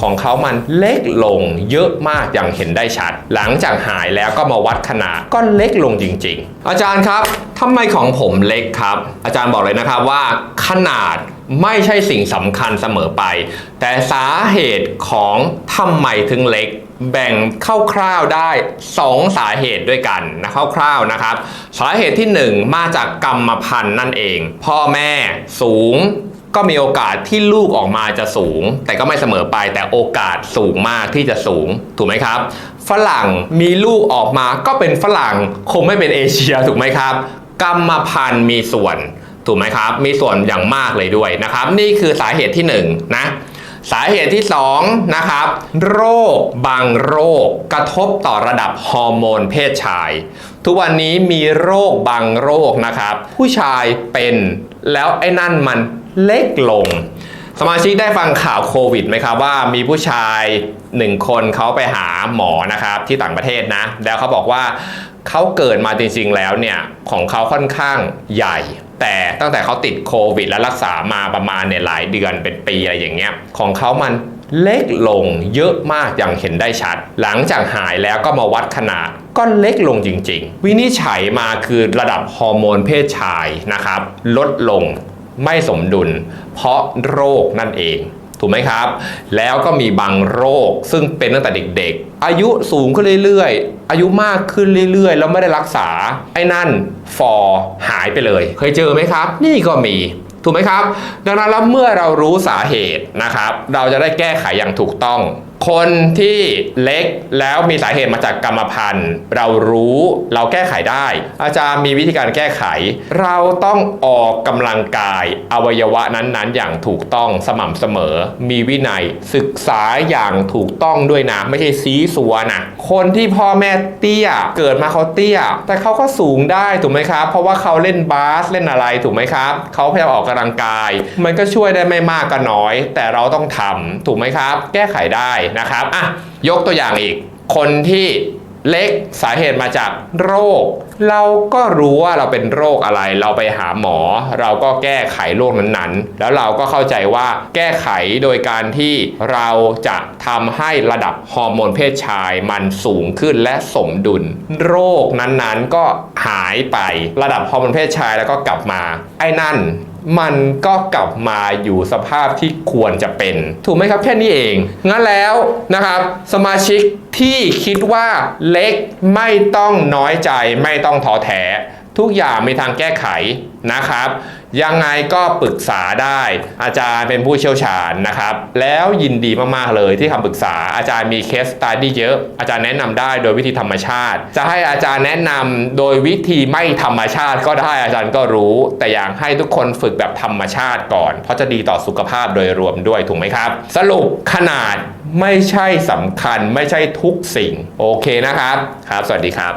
ของเขามันเล็กลงเยอะมากอย่างเห็นได้ชัด หลังจากหายแล้วก็มาวัดขนาดก็เล็กลงจริง ๆ อาจารย์ครับทำไมของผมเล็กครับ อาจารย์บอกเลยนะครับว่า ขนาดไม่ใช่สิ่งสำคัญเสมอไป แต่สาเหตุของทำไมถึงเล็ก แบ่งคร่าวๆได้ 2 สาเหตุด้วยกันนะคร่าวๆนะครับ สาเหตุที่ 1 มาจากกรรมพันธุ์นั่นเอง พ่อแม่สูง ก็มีโอกาสที่ลูกออกมาจะสูง แต่ก็ไม่เสมอไปแต่โอกาสสูงมากที่จะสูงถูกไหมครับ ฝรั่งมีลูกออกมาก็เป็นฝรั่งคงไม่เป็นเอเชียถูกไหมครับ กรรมพันธุ์มีส่วนถูกไหมครับ มีส่วนอย่างมากเลยด้วยนะครับ นี่คือสาเหตุที่1นงนะสาเหตุที่2นะครับโรคบางโรคกระทบต่อระดับฮอร์โมนเพศชาย ทุกวันนี้มีโรคบางโรคนะครับ ผู้ชายเป็นแล้วไอ้นั่นมัน เล็กลง สมาชิกได้ฟังข่าวโควิดไหมครับว่ามีผู้ชายหนึ่งคนเขาไปหาหมอนะครับที่ต่างประเทศนะ แล้วเขาบอกว่าเขาเกิดมาจริงๆแล้วเนี่ยของเขาค่อนข้างใหญ่ แต่ตั้งแต่เขาติดโควิด และรักษามาประมาณเนี่ยหลายเดือนเป็นปีอะไรอย่างเงี้ยของเขามันเล็กลงเยอะมากอย่างเห็นได้ชัด หลังจากหายแล้วก็มาวัดขนาดก็เล็กลงจริง ๆ วินิจฉัยมาคือระดับฮอร์โมนเพศชายนะครับ ลดลง ไม่สมดุล เพราะโรคนั่นเอง ถูกไหมครับ แล้วก็มีบางโรคซึ่งเป็นตั้งแต่เด็กๆ อายุสูงขึ้นเรื่อยๆ อายุมากขึ้นเรื่อยๆ แล้วไม่ได้รักษา ไอ้นั่นฟอหายไปเลย เคยเจอไหมครับ นี่ก็มีถูกไหมครับ ดังนั้นแล้วเมื่อเรารู้สาเหตุนะครับ เราจะได้แก้ไขอย่างถูกต้อง คนที่เล็กแล้วมีสาเหตุมาจากกรรมพันธุ์ เรารู้เราแก้ไขได้ อาจารย์มีวิธีการแก้ไข เราต้องออกกำลังกายอวัยวะนั้นๆ อย่างถูกต้องสม่ำเสมอ มีวินัยศึกษาอย่างถูกต้องด้วยนะ ไม่ใช่ซีซัวนะคนที่พ่อแม่เตี้ยเกิดมาเขาเตี้ย แต่เขาก็สูงได้ถูกไหมครับ เพราะว่าเขาเล่นบาสเล่นอะไรถูกไหมครับเขาพยายามออกกำลังกาย มันก็ช่วยได้ไม่มากก็น้อย แต่เราต้องทำถูกไหมครับ แก้ไขได้นะครับอะยกตัวอย่างอีก คนที่เล็กสาเหตุมาจากโรค เราก็รู้ว่าเราเป็นโรคอะไร เราไปหาหมอ เราก็แก้ไขโรคนั้นๆ แล้วเราก็เข้าใจว่าแก้ไขโดยการที่เราจะทำให้ระดับฮอร์โมนเพศชายมันสูงขึ้นและสมดุล โรคนั้นๆก็หายไประดับฮอร์โมนเพศชายแล้วก็กลับมา ไอ้นั่น มันก็กลับมาอยู่สภาพที่ควรจะเป็น ถูกไหมครับแค่นี้เอง งั้นแล้วนะครับ สมาชิกที่คิดว่าเล็กไม่ต้องน้อยใจไม่ต้องท้อแท้ ทุกอย่างมีทางแก้ไขนะครับ ยังไงก็ปรึกษาได้ อาจารย์เป็นผู้เชี่ยวชาญนะครับ แล้วยินดีมาก ๆ เลยที่คำปรึกษาอาจารย์มีเคสต u d ดี้เยอะ อาจารย์แนะนำได้โดยวิธีธรรมชาติ จะให้อาจารย์แนะนำโดยวิธีไม่ธรรมชาติก็ได้อาจารย์ก็รู้ แต่อยากให้ทุกคนฝึกแบบธรรมชาติก่อน เพราะจะดีต่อสุขภาพโดยรวมด้วยถูกไหมครับ สรุปขนาดไม่ใช่สำคัญไม่ใช่ทุกสิ่ง โอเคนะครับครับ สวัสดีครับ